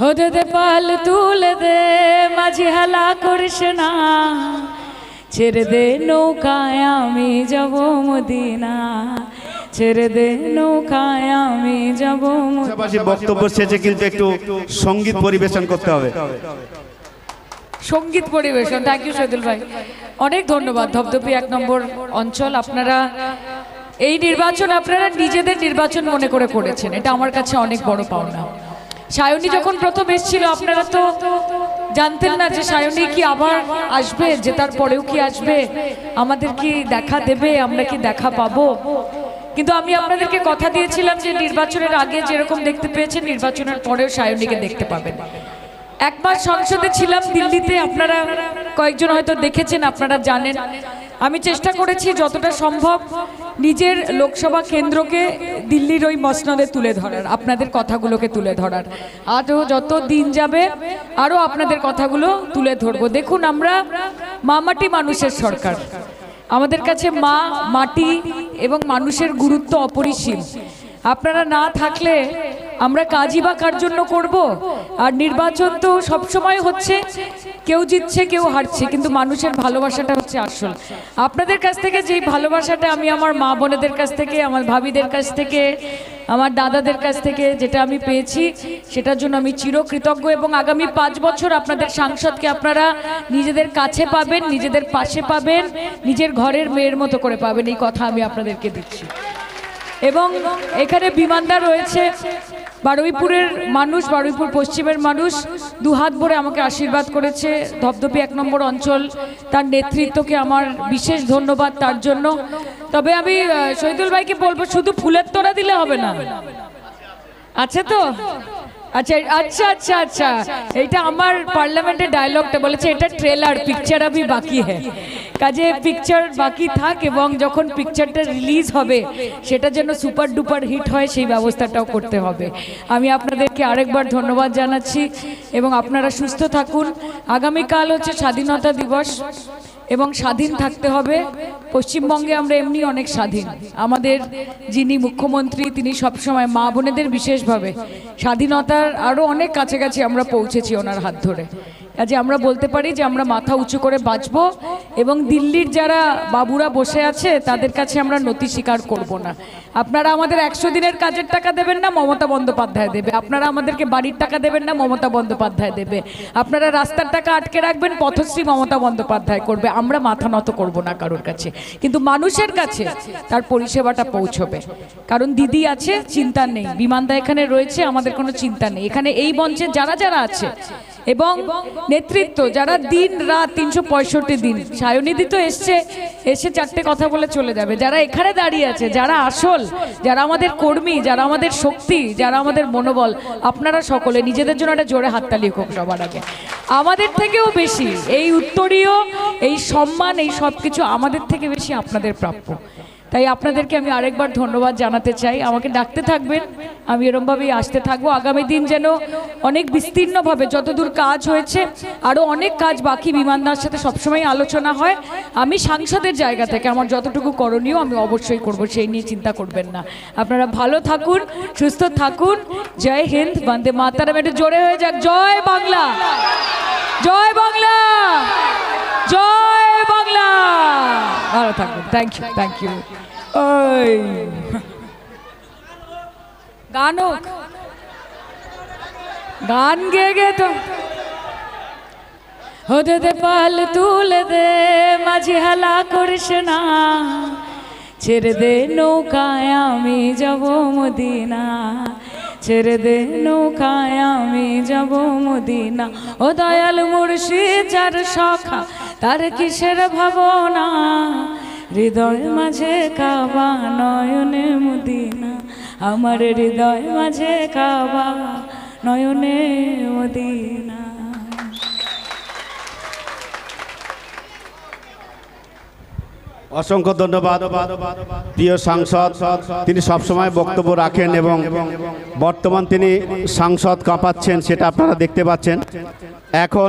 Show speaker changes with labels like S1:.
S1: হতে দে পাল তুলে দে মাঝি হালা করিস না। ছেড়ে দে নৌকায় আমি যাব মদিনা। ছেড়ে দে নৌকায় আমি যাব
S2: পাশাপাশি বক্তব্য শেষে কিন্তু একটু সংগীত পরিবেশন করতে হবে।
S1: সংগীত পরিবেশন থ্যাংক ইউ শহীদুল ভাই। অনেক ধন্যবাদ ধবধবি এক নম্বর অঞ্চল। আপনারা এই নির্বাচন আপনারা নিজেদের নির্বাচন মনে করে করেছেন। এটা আমার কাছে অনেক বড় পাওনা। সায়নী যখন প্রথম এসেছিল, আপনারা তো জানতেন না যে সায়নী কি আবার আসবে, যে তার পরেও কি আসবে, আমাদের কি দেখা দেবে, আমরা কি দেখা পাবো? কিন্তু আমি আপনাদেরকে কথা দিয়েছিলাম যে নির্বাচনের আগে যেরকম দেখতে পেয়েছেন, নির্বাচনের পরেও সায়নীকে দেখতে পাবেন। এক মাস সংসদে ছিলাম দিল্লিতে, আপনারা কয়েকজন হয়তো দেখেছেন, আপনারা জানেন। আমি চেষ্টা করেছি যতটা সম্ভব নিজের লোকসভা কেন্দ্রকে দিল্লির ওই মসনদে তুলে ধরার, আপনাদের কথাগুলোকে তুলে ধরার। আরও যত দিন যাবে, আরও আপনাদের কথাগুলো তুলে ধরবো। দেখুন, আমরা মামাটি মানুষের সরকার। আমাদের কাছে মা, মাটি এবং মানুষের গুরুত্ব অপরিসীম। আপনারা না থাকলে আমরা কাজই বা কার জন্য করব? আর নির্বাচন তো সবসময় হচ্ছে। কেউ জিতছে, কেউ হারছে, কিন্তু মানুষের ভালোবাসাটা হচ্ছে আসল। আপনাদের কাছ থেকে যেই ভালোবাসাটা আমি আমার মা বোনেদের কাছ থেকে, আমার ভাবিদের কাছ থেকে, আমার দাদাদের কাছ থেকে যেটা আমি পেয়েছি, সেটার জন্য আমি চিরকৃতজ্ঞ এবং আগামী পাঁচ বছর আপনাদের সাংসদকে আপনারা নিজেদের কাছে পাবেন, নিজেদের পাশে পাবেন, নিজের ঘরের মেয়ের মতো করে পাবেন, এই কথা আমি আপনাদেরকে দিচ্ছি। এবং এখানে বিমানদার রয়েছে। বারুইপুরের মানুষ, বারুইপুর পশ্চিমের মানুষ দুহাত ভরে আমাকে আশীর্বাদ করেছে। ধপধপি এক নম্বর অঞ্চল, তার নেতৃত্বকে আমার বিশেষ ধন্যবাদ তার জন্য। তবে আমি শহীদুল ভাইকে বলব, শুধু ফুলের তোড়া দিলে হবে না। আছে তো? আচ্ছা আচ্ছা আচ্ছা আচ্ছা। এইটা আমার পার্লামেন্টের ডায়লগটা বলেছে, এটা ট্রেলার পিকচার আমি বাকি হ্যাঁ কাজে পিকচার বাকি থাক এবং যখন পিকচারটা রিলিজ হবে সেটা যেন সুপার ডুপার হিট হয়, সেই ব্যবস্থাটাও করতে হবে। আমি আপনাদেরকে আরেকবার ধন্যবাদ জানাচ্ছি এবং আপনারা সুস্থ থাকুন। আগামীকাল হচ্ছে স্বাধীনতা দিবস। এবং স্বাধীন থাকতে হবে। পশ্চিমবঙ্গে আমরা এমনি অনেক স্বাধীন। আমাদের যিনি মুখ্যমন্ত্রী, তিনি সবসময় মা বোনেদের বিশেষভাবে স্বাধীনতার আরও অনেক কাছাকাছি আমরা পৌঁছেছি ওনার হাত ধরে। কাজে আমরা বলতে পারি যে আমরা মাথা উঁচু করে বাঁচব এবং দিল্লির যারা বাবুরা বসে আছে, তাদের কাছে আমরা নতি স্বীকার করব না। আপনারা আমাদের একশো দিনের কাজের টাকা দেবেন না, মমতা বন্দ্যোপাধ্যায় দেবে। আপনারা আমাদেরকে বাড়ির টাকা দেবেন না, মমতা বন্দ্যোপাধ্যায় দেবে। আপনারা রাস্তার টাকা আটকে রাখবেন, পথশ্রী মমতা বন্দ্যোপাধ্যায় করবে। আমরা মাথা নত করব না কারোর কাছে। কিন্তু মানুষের কাছে তার পরিষেবাটা পৌঁছবে। কারণ দিদি আছে, চিন্তা নেই। বিমানদা এখানে রয়েছে, আমাদের কোনো চিন্তা নেই। এখানে এই মঞ্চে যারা যারা আছে এবং নেতৃত্ব যারা দিন রাত তিনশো পঁয়ষট্টি দিন সায়নিধি তো এসছে, এসে চারটে কথা বলে চলে যাবে। যারা এখানে দাঁড়িয়ে আছে, যারা আসল, যারা আমাদের কর্মী, যারা আমাদের শক্তি, যারা আমাদের মনোবল, আপনারা সকলে নিজেদের জন্য একটা জোরে হাততালি হোক সবার আগে। আমাদের থেকেও বেশি এই উত্তরীয়, এই সম্মান, এই সব কিছু আমাদের থেকে বেশি আপনাদের প্রাপ্য। তাই আপনাদেরকে আমি আরেকবার ধন্যবাদ জানাতে চাই। আমাকে ডাকতে থাকবেন, আমি এরমভাবেই আসতে থাকব। আগামী দিন যেন অনেক বিস্তীর্ণভাবে যতদূর কাজ হয়েছে আরও অনেক কাজ বাকি বিমানদার সাথে সবসময় আলোচনা হয়। আমি সাংসদের জায়গা থেকে আমার যতটুকু করণীয় আমি অবশ্যই করব, সেই নিয়ে চিন্তা করবেন না। আপনারা ভালো থাকুন, সুস্থ থাকুন। জয় হিন্দ, বন্দে মাতারাম। একটু জোরে হয়ে যাক। জয় বাংলা। জয় বাংলা। জয় বাংলা। ভালো থাকবেন। থ্যাংক ইউ থ্যাংক ইউ ওই। গান হোক গান গেয়ে গে তো। হতে দে পাল তুলে দে, মাঝি হালা করিস না। ছেড়ে দে নৌকায় আমি যাব মদিনা। ছেড়ে দে নৌকায় আমি যাব মদিনা। ও দয়াল মুর্শিদ যার সখা তার কিসের ভাবনা? হৃদয় মাঝে কাবা, নয়নে মদিনা। আমার হৃদয় মাঝে কাবা, নয়নে মদিনা।
S2: অসংখ্য ধন্যবাদ। প্রিয় সাংসদ, তিনি সবসময় বক্তব্য রাখেন এবং বর্তমান তিনি সাংসদ কাঁপাচ্ছেন, সেটা আপনারা দেখতে পাচ্ছেন। এখন